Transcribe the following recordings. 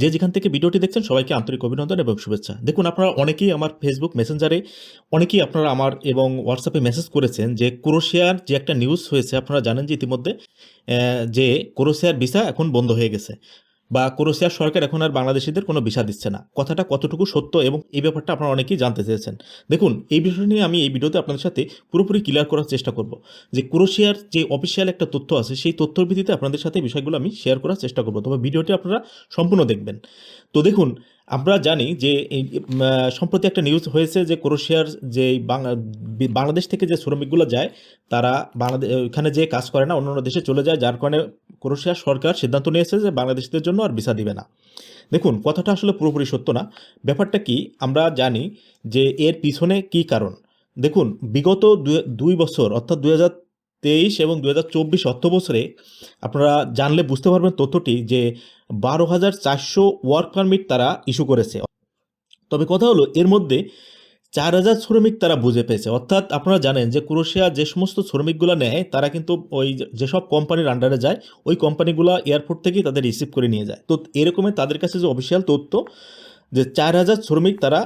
যে যেখান থেকে ভিডিওটি দেখছেন, সবাইকে আন্তরিক অভিনন্দন এবং শুভেচ্ছা। দেখুন, আপনারা অনেকেই আমার ফেসবুক মেসেঞ্জারে অনেকেই আপনারা আমার এবং হোয়াটসঅ্যাপে মেসেজ করেছেন যে ক্রোশিয়ার যে একটা নিউজ হয়েছে, আপনারা জানেন যে ইতিমধ্যে যে ক্রোশিয়ার ভিসা এখন বন্ধ হয়ে গেছে। বা ক্রোশিয়ার সরকার এখন আর বাংলাদেশিদের কোনো ভিসা দিচ্ছে না। কথাটা কতটুকু সত্য এবং এই ব্যাপারটা আপনারা অনেকেই জানতে চেয়েছেন। দেখুন, এই বিষয় নিয়ে আমি এই ভিডিওতে আপনাদের সাথে পুরোপুরি ক্লিয়ার করার চেষ্টা করব যে ক্রোশিয়ার যে অফিসিয়াল একটা তথ্য আছে, সেই তথ্যর ভিত্তিতে আপনাদের সাথে বিষয়গুলো আমি শেয়ার করার চেষ্টা করব। তবে ভিডিওটি আপনারা সম্পূর্ণ দেখবেন। তো দেখুন আমরা জানি যে সম্প্রতি একটা নিউজ হয়েছে যে ক্রোশিয়ার যে বাংলা- বাংলাদেশ থেকে যে শ্রমিকগুলো যায়, তারা বাংলাদেশ ওইখানে যে কাজ করে না অন্য অন্য দেশে চলে যায়, যার কারণে ক্রোশিয়ার সরকার সিদ্ধান্ত নিয়েছে যে বাংলাদেশিদের জন্য আর ভিসা দিবে না। দেখুন, কথাটা আসলে পুরোপুরি সত্য না। ব্যাপারটা কি? আমরা জানি যে এর পিছনে কি কারণ? দেখুন, বিগত দুই বছর, অর্থাৎ দুই হাজার তেইশ এবং দু হাজার চব্বিশ অর্থ বছরে আপনারা জানলে বুঝতে পারবেন তথ্যটি যে বারো হাজার চারশো ওয়ার্ক পারমিট তারা ইস্যু করেছে। তবে কথা হলো, এর মধ্যে চার হাজার শ্রমিক তারা বুঝে পেয়েছে। অর্থাৎ আপনারা জানেন যে ক্রোশিয়া যে সমস্ত শ্রমিকগুলো নেয়, তারা কিন্তু ওই যেসব কোম্পানির আন্ডারে যায়, ওই কোম্পানিগুলো এয়ারপোর্ট থেকেই তাদের রিসিভ করে নিয়ে যায়। তো এরকমই তাদের কাছে যে অফিসিয়াল তথ্য যে চার হাজার শ্রমিক তারা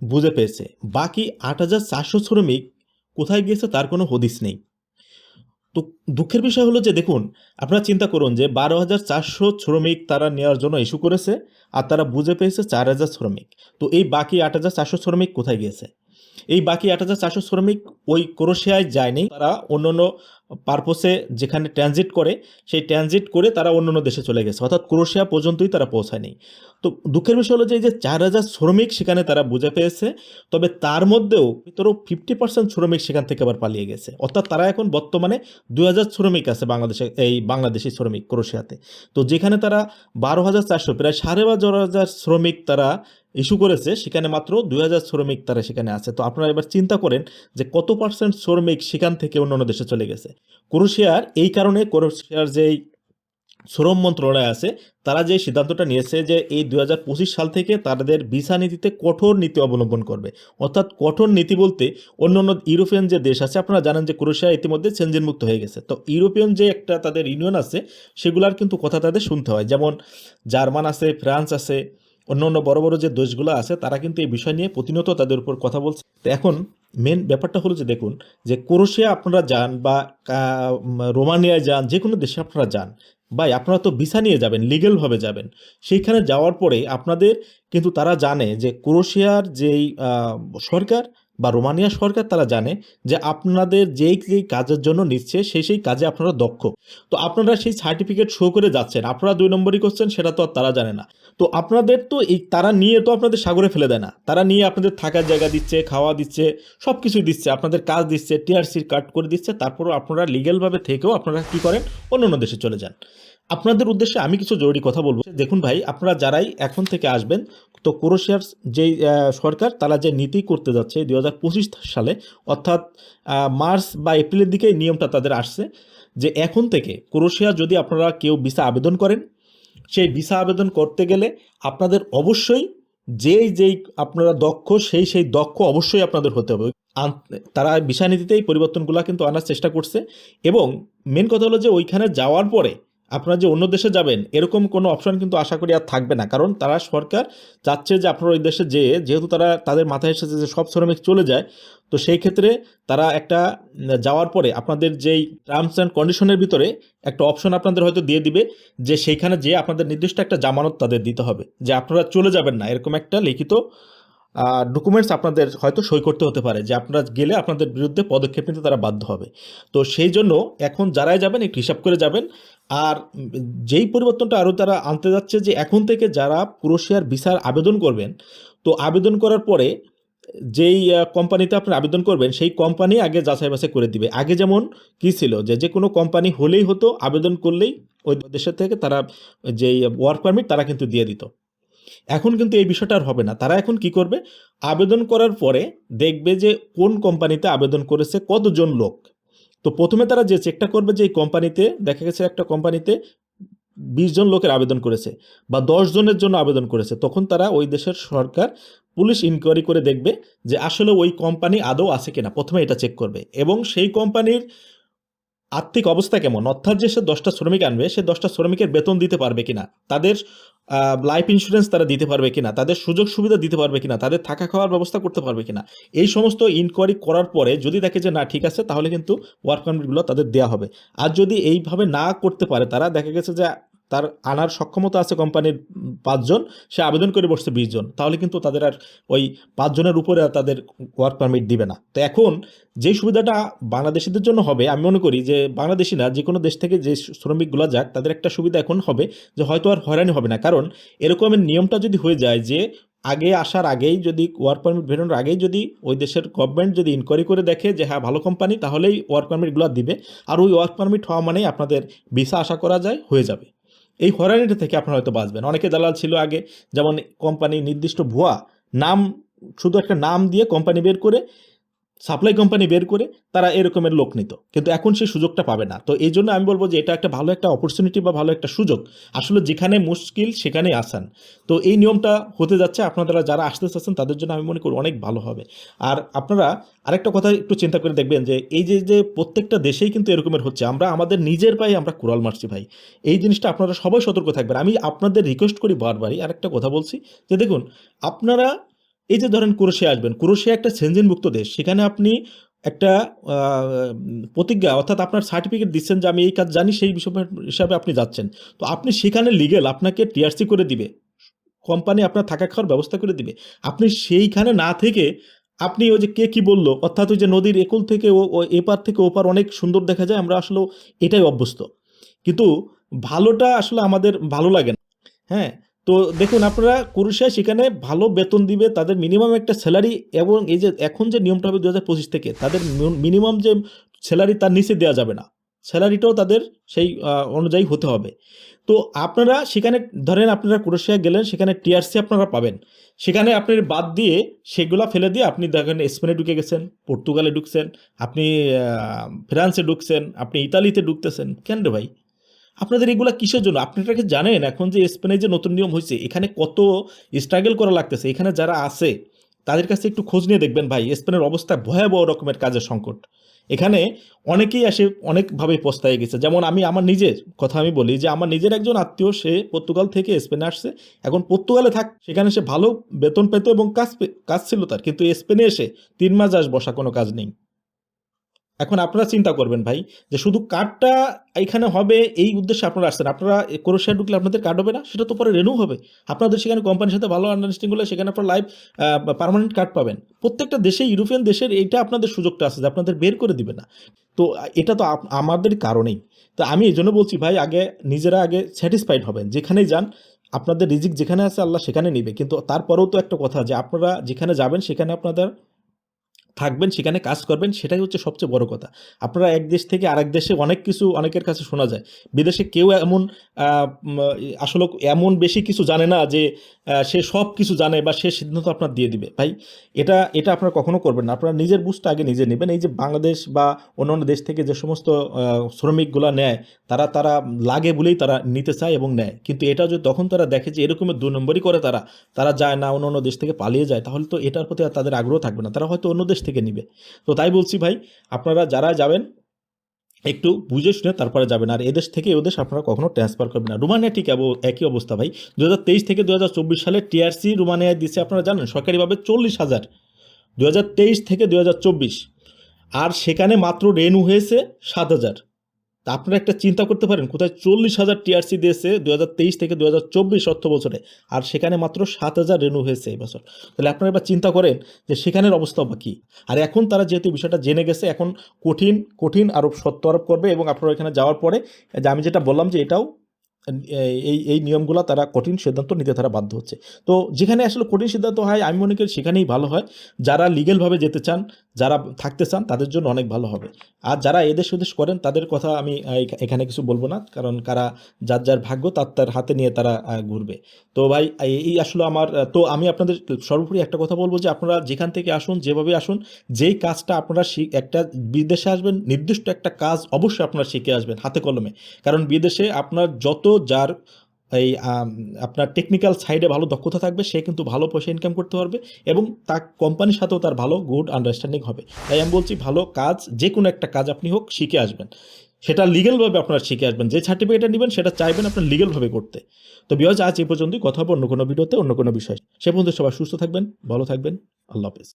বুঝে পেয়েছে। বাকি আট হাজার চারশো শ্রমিক কোথায় গিয়েছে তার কোনো হদিস নেই। তো দুঃখের বিষয় হলো যে, দেখুন, আপনারা চিন্তা করুন যে, বারো হাজার চারশো শ্রমিক তারা নেওয়ার জন্য ইস্যু করেছে আর তারা বুঝে পেয়েছে চার হাজার শ্রমিক। তো এই বাকি আট হাজার চারশো শ্রমিক কোথায় গিয়েছে? এই বাকি আট হাজার চারশো শ্রমিক ওই ক্রোশিয়ায় যায়নি। তারা অন্য অন্য পারপোসে যেখানে ট্রানজিট করে, সেই ট্রানজিট করে তারা অন্য অন্য দেশে চলে গেছে। অর্থাৎ ক্রোশিয়া পর্যন্তই তারা পৌঁছায়নি। তো দুঃখের বিষয় হলো যে এই যে চার হাজার শ্রমিক সেখানে তারা বুঝে পেয়েছে, তবে তার মধ্যেও ভিতরেও ফিফটি পার্সেন্ট শ্রমিক সেখান থেকে আবার পালিয়ে গেছে। অর্থাৎ তারা এখন বর্তমানে দু হাজার শ্রমিক আছে বাংলাদেশে, এই বাংলাদেশি শ্রমিক ক্রোশিয়াতে। তো যেখানে তারা বারো হাজার চারশো, প্রায় সাড়ে বারো হাজার শ্রমিক তারা ইস্যু করেছে, সেখানে মাত্র দুই হাজার শ্রমিক তারা সেখানে আছে। তো আপনারা এবার চিন্তা করেন যে কত পার্সেন্ট শ্রমিক সেখান থেকে অন্য অন্য দেশে চলে গেছে। ক্রোশিয়ার, এই কারণে ক্রোশিয়ার যেই শ্রম মন্ত্রণালয় আছে, তারা যে সিদ্ধান্তটা নিয়েছে যে এই দুই হাজার পঁচিশ সাল থেকে তাদের ভিসা নীতিতে কঠোর নীতি অবলম্বন করবে। অর্থাৎ কঠোর নীতি বলতে অন্য অন্য ইউরোপিয়ান যে দেশ আছে, আপনারা জানেন যে ক্রোশিয়া ইতিমধ্যে সেনজেন মুক্ত হয়ে গেছে। তো ইউরোপিয়ান যে একটা তাদের ইউনিয়ন আছে, সেগুলার কিন্তু কথা তাদের শুনতে হয়। যেমন জার্মান আছে, ফ্রান্স আছে অন্য অন্য বড় বড় যে দেশগুলো আছে, তারা কিন্তু এই বিষয় নিয়ে প্রতিনিয়ত তাদের উপর কথা বলছে। তো এখন মেন ব্যাপারটা হলো যে দেখুন, যে ক্রোশিয়া আপনারা যান বা রোমানিয়া যান, যে কোনো দেশে আপনারা যান, ভাই আপনারা তো ভিসা নিয়ে যাবেন লিগেলভাবে যাবেন। সেইখানে যাওয়ার পরে আপনাদের কিন্তু তারা জানে যে ক্রোশিয়ার যেই সরকার বা রোমানিয়া সরকার তারা জানে যে আপনাদের যেই যেই কাজের জন্য নিচ্ছে, সেই সেই কাজে আপনারা দক্ষ। তো আপনারা সেই সার্টিফিকেট শো করে যাচ্ছেন। আপনারা দুই নম্বরই করছেন, সেটা তো আর তারা জানে না। তো আপনাদের তো এই তারা নিয়ে তো আপনাদের সাগরে ফেলে দেয় না। তারা নিয়ে আপনাদের থাকার জায়গা দিচ্ছে, খাওয়া দিচ্ছে সব কিছুই দিচ্ছে, আপনাদের কাজ দিচ্ছে, টিআরসির কাট করে দিচ্ছে, তারপরও আপনারা লিগেলভাবে থেকেও আপনারা কি করেন? অন্য অন্য দেশে চলে যান। আপনাদের উদ্দেশ্যে আমি কিছু জরুরি কথা বলব। দেখুন ভাই আপনারা যারাই এখন থেকে আসবেন তো ক্রোশিয়ার আহ, সরকার তারা যে নীতি করতে যাচ্ছে দু হাজার পঁচিশ সালে অর্থাৎ মার্চ বা এপ্রিলের দিকে নিয়মটা তাদের আসছে যে এখন থেকে ক্রোশিয়া যদি আপনারা কেউ ভিসা আবেদন করেন সেই ভিসা আবেদন করতে গেলে আপনাদের অবশ্যই যেই যেই আপনারা দক্ষ সেই সেই দক্ষ অবশ্যই আপনাদের হতে হবে। তারা ভিসা নীতিতে এই পরিবর্তনগুলো কিন্তু আনার চেষ্টা করছে এবং মেন কথা হলো যে ওইখানে যাওয়ার পরে আপনারা যে অন্য দেশে যাবেন, এরকম কোনো অপশন কিন্তু আশা করি আর থাকবে না। কারণ তারা সরকার চাচ্ছে যে আপনারা ওই দেশে যেয়ে, যেহেতু তারা, তাদের মাথায় এসেছে যে সব শ্রমিক চলে যায়, তো সেই ক্ষেত্রে তারা একটা যাওয়ার পরে আপনাদের যেই টার্মস অ্যান্ড কন্ডিশনের ভিতরে একটা অপশন আপনাদের হয়তো দিয়ে দিবে যে সেইখানে যে আপনাদের নির্দিষ্ট একটা জামানত তাদের দিতে হবে। যে আপনারা চলে যাবেন না, এরকম একটা লিখিত ডকুমেন্টস আপনাদের হয়তো সই করতে হতে পারে যে আপনারা গেলে আপনাদের বিরুদ্ধে পদক্ষেপ নিতে তারা বাধ্য হবে। তো সেই জন্য এখন যারাই যাবেন একটু হিসাব করে যাবেন। আর যেই পরিবর্তনটা আরও তারা আনতে যাচ্ছে যে এখন থেকে যারা ক্রোশিয়ার ভিসার আবেদন করবেন, তো আবেদন করার পরে যেই কোম্পানিতে আপনি আবেদন করবেন, সেই কোম্পানি আগে যাচাই বাছাই করে দিবে। আগে যেমন কি ছিল যে যে কোনো কোম্পানি হলেই হতো আবেদন করলেই ওই দেশের থেকে তারা যেই ওয়ার্ক পারমিট তারা কিন্তু দিয়ে দিত। এখন কিন্তু এই বিষয়টা আর হবে না। তারা এখন কি করবে? আবেদন করার পরে দেখবে যে কোন কোম্পানিতে আবেদন করেছে কতজন লোক। তো প্রথমে তারা যে চেকটা করবে যে এই কোম্পানিতে, দেখা গেছে একটা কোম্পানিতে বিশ জন লোকের আবেদন করেছে বা দশ জনের জন্য আবেদন করেছে। তখন তারা ওই দেশের সরকার পুলিশ ইনকোয়ারি করে দেখবে যে আসলে ওই কোম্পানি আদৌ আছে কিনা। প্রথমে এটা চেক করবে এবং সেই কোম্পানির আর্থিক অবস্থা কেমন? অর্থাৎ যে সে দশটা শ্রমিক আনবে, সে দশটা শ্রমিকের বেতন দিতে পারবে কিনা? তাদের লাইফ ইন্স্যুরেন্স তারা দিতে পারবে কিনা? তাদের সুযোগ সুবিধা দিতে পারবে কিনা? তাদের থাকা খাওয়ার ব্যবস্থা করতে পারবে কিনা? এই সমস্ত ইনকোয়ারি করার পরে যদি দেখে যে না, ঠিক আছে, তাহলে কিন্তু ওয়ার্ক পারমিটগুলো তাদের দেওয়া হবে। আর যদি এইভাবে না করতে পারে, তারা দেখা গেছে যে তার আনার সক্ষমতা আছে কোম্পানির পাঁচজন, সে আবেদন করে বসছে বিশ জন। তাহলে কিন্তু তাদের আর ওই পাঁচজনের উপরে আর তাদের ওয়ার্ক পারমিট দিবে না। তো এখন যে সুবিধাটা বাংলাদেশিদের জন্য হবে, আমি মনে করি যে বাংলাদেশি না যে কোনো দেশ থেকে যে শ্রমিকগুলো যাক, তাদের একটা সুবিধা এখন হবে যে হয়তো আর হয়রানি হবে না। কারণ এরকমের নিয়মটা যদি হয়ে যায় যে আগে আসার আগেই যদি ওয়ার্ক পারমিট বেরোনোর আগেই যদি ওই দেশের গভর্নমেন্ট যদি ইনকোয়ারি করে দেখে যে হ্যাঁ ভালো কোম্পানি তাহলেই ওয়ার্ক পারমিটগুলো দিবে। আর ওই ওয়ার্ক পারমিট হওয়া মানেই আপনাদের ভিসা আশা করা যায়, হয়ে যাবে। এই হয়রানিটা থেকে আপনারা হয়তো বাঁচবেন। অনেকে দালাল ছিল আগে, যেমন কোম্পানি নির্দিষ্ট ভুয়া, নাম, শুধু একটা নাম দিয়ে কোম্পানি বের করে সাপ্লাই কোম্পানি বের করে তারা এরকমের লোক নিত। কিন্তু এখন সেই সুযোগটা পাবে না। তো এই জন্য আমি বলব যে এটা একটা ভালো একটা অপরচুনিটি বা ভালো একটা সুযোগ। আসলে যেখানে মুশকিল সেখানেই আসান। তো এই নিয়মটা হতে যাচ্ছে। আপনারা যারা আসতে চাচ্ছেন, তাদের জন্য আমি মনে করি অনেক ভালো হবে। আর আপনারা আরেকটা কথা একটু চিন্তা করে দেখবেন যে এই যে যে প্রত্যেকটা দেশেই কিন্তু এরকমের হচ্ছে। আমরা, আমাদের নিজের পায়ে আমরা কুড়াল মারছি ভাই। এই জিনিসটা আপনারা সবাই সতর্ক থাকবেন। আমি আপনাদের রিকোয়েস্ট করি বারবারই আরেকটা কথা বলছি। যে দেখুন, আপনারা এই যে ধরেন ক্রোশিয়া আসবেন, ক্রোশিয়া একটা সেনজেনভুক্ত দেশ, সেখানে আপনি একটা প্রতিজ্ঞা, অর্থাৎ আপনার সার্টিফিকেট দিচ্ছেন যে আমি এই কাজ জানি, সেই বিষয় হিসাবে আপনি যাচ্ছেন। তো আপনি সেখানে লিগেল আপনাকে টিআরসি করে দিবে। কোম্পানি আপনার থাকা খাওয়ার ব্যবস্থা করে দিবে। আপনি সেইখানে না থেকে আপনি ওই যে কে কি বলল, অর্থাৎ ওই যে নদীর একুল থেকে ও এপার থেকে ওপার অনেক সুন্দর দেখা যায়, আমরা আসলে এটাই অভ্যস্ত। কিন্তু ভালোটা আসলে আমাদের ভালো লাগে না। হ্যাঁ? তো দেখুন আপনারা কুরুশিয়া সেখানে ভালো বেতন দিবে, তাদের মিনিমাম একটা স্যালারি এবং এই যে এখন যে নিয়মটা হবে দু হাজার পঁচিশ থেকে, তাদের মিনিমাম যে স্যালারি তার নিচে দেওয়া যাবে না। স্যালারিটাও তাদের সেই অনুযায়ী হতে হবে। তো আপনারা সেখানে, ধরেন আপনারা কুরুশিয়া গেলেন, সেখানে টিআরসি আপনারা পাবেন। সেখানে আপনি বাদ দিয়ে সেগুলা ফেলে দিয়ে আপনি দেখেন স্পেনে ঢুকে গেছেন, পর্তুগালে ঢুকছেন, আপনি ফ্রান্সে ঢুকছেন, আপনি ইতালিতে ঢুকতেছেন। কেন রে ভাই? আপনাদের এগুলা কিসের জন্য? আপনারা জানেন এখন যে স্পেনে যে নতুন নিয়ম হয়েছে, এখানে কত স্ট্রাগল করা লাগতেছে? এখানে যারা আছে, তাদের কাছে একটু খোঁজ নিয়ে দেখবেন ভাই, স্পেনের অবস্থা ভয়াবহ রকমের কাজের সংকট। এখানে অনেকেই আসে অনেকভাবে পস্তায় গেছে। যেমন আমি, আমার নিজের কথা আমি বলি যে, আমার নিজের একজন আত্মীয়, সে পর্তুগাল থেকে স্পেনে আসছে। এখন পর্তুগালে থাক, সেখানে সে ভালো বেতন পেত এবং কাজ কাজ ছিল তার। কিন্তু স্পেনে এসে তিন মাস আস বসা কোনো কাজ নেই। এখন আপনারা চিন্তা করবেন ভাই যে শুধু কার্ডটা এখানে হবে, এই উদ্দেশ্যে আপনারা আসছেন। আপনারা ক্রোশিয়া ঢুকলে আপনাদের কার্ড হবে না, সেটা তো পরে রেনু হবে। আপনাদের সেখানে কোম্পানির সাথে ভালো আন্ডারস্ট্যান্ডিং হলে সেখানে আপনারা লাইভ পার্মানেন্ট কার্ড পাবেন। প্রত্যেকটা দেশে ইউরোপিয়ান দেশের এইটা আপনাদের সুযোগটা আছে যে আপনাদের বের করে দিবে না। তো এটা তো আমাদের কারণেই। তো আমি এই জন্য বলছি ভাই, আগে নিজেরা আগে স্যাটিসফাইড হবেন। যেখানেই যান, আপনাদের রিজিক যেখানে আছে আল্লাহ সেখানে নিবে। কিন্তু তারপরেও তো একটা কথা যে আপনারা যেখানে যাবেন, সেখানে আপনাদের থাকবেন, সেখানে কাজ করবেন, সেটাই হচ্ছে সবচেয়ে বড় কথা। আপনারা এক দেশ থেকে আরেক দেশে অনেক কিছু অনেকের কাছে শোনা যায়। বিদেশে কেউ এমন আসলে এমন বেশি কিছু জানে না যে সে সব কিছু জানে বা সে সিদ্ধান্ত আপনার দিয়ে দিবে। ভাই, এটা এটা আপনারা কখনো করবেন না। আপনারা নিজের বুঝটা আগে নিজে নেবেন। এই যে বাংলাদেশ বা অন্যান্য দেশ থেকে যে সমস্ত শ্রমিকগুলো নেয়, তারা তারা লাগে বলেই তারা নিতে চায় এবং নেয়। কিন্তু এটা যদি তখন তারা দেখে যে এরকমের দু নম্বরই করে তারা তারা যায় না অন্য অন্য দেশ থেকে পালিয়ে যায়, তাহলে তো এটার প্রতি তাদের আগ্রহ থাকবে না। তারা হয়তো অন্য দেশ থেকে নিবে। তো তাই বলছি ভাই, আপনারা যারা যাবেন, একটু বুঝে শুনে তারপরে যাবেন। আর এদেশ থেকে ওদেশ আপনারা কখনো ট্রান্সফার করবেন না। রুমানিয়া ঠিক একই অবস্থা ভাই। দুই হাজার তেইশ থেকে দুই হাজার চব্বিশ সালে টিআরসি রুমানিয়ায় দিচ্ছে আপনারা জানেন, সরকারিভাবে চল্লিশ হাজার। দু থেকে দু হাজার চব্বিশ। আর সেখানে মাত্র রেনু হয়েছে সাত হাজার। তা আপনারা একটা চিন্তা করতে পারেন, কোথায় চল্লিশ হাজার টিআরসি দিয়েছে দু হাজার তেইশ থেকে দু অর্থ বছরে আর সেখানে মাত্র সাত হাজার রেনু হয়েছে এই বছর। তাহলে আপনারা এবার চিন্তা করেন যে সেখানের অবস্থা বা কী। আর এখন তারা যেহেতু বিষয়টা জেনে গেছে, এখন কঠিন কঠিন আরোপ সত্য আরোপ করবে এবং আপনারা এখানে যাওয়ার পরে, যে আমি যেটা বললাম যে এটাও এই এই নিয়মগুলো তারা কঠিন সিদ্ধান্ত নিতে তারা বাধ্য হচ্ছে। তো যেখানে আসলে কঠিন সিদ্ধান্ত হয়, আমি মনে করি সেখানেই ভালো হয়। যারা লিগেলভাবে যেতে চান, যারা থাকতে চান, তাদের জন্য অনেক ভালো হবে। আর যারা এদেশ ওদেশ করেন, তাদের কথা আমি এখানে কিছু বলব না। কারণ কারা, যার যার ভাগ্য, তার তার হাতে নিয়ে তারা ঘুরবে। তো ভাই, এই- আসলে আমার তো আমি আপনাদের সর্বোপরি একটা কথা বলব যে, আপনারা যেখান থেকে আসুন, যেভাবে আসুন, যেই কাজটা আপনারা একটা বিদেশে আসবেন, নির্দিষ্ট একটা কাজ অবশ্যই আপনারা শিখে আসবেন, হাতে কলমে। কারণ বিদেশে আপনার যত যার এই আপনার টেকনিক্যাল সাইডে ভালো দক্ষতা থাকবে, সে কিন্তু ভালো পয়সা ইনকাম করতে পারবে এবং তার কোম্পানির সাথেও তার ভালো গুড আন্ডারস্ট্যান্ডিং হবে। তাই আমি বলছি ভালো কাজ যে কোনো একটা কাজ আপনি হোক, শিখে আসবেন। সেটা লিগেলভাবে আপনারা শিখে আসবেন। যে সার্টিফিকেটটা নেবেন, সেটা চাইবেন আপনার লিগেলভাবে করতে। তো বিয়জ আজ এই পর্যন্তই। কথা হবে অন্য কোনো ভিডিওতে, অন্য কোনো বিষয়। সে পর্যন্ত সবাই সুস্থ থাকবেন, ভালো থাকবেন। আল্লাহ হাফেজ।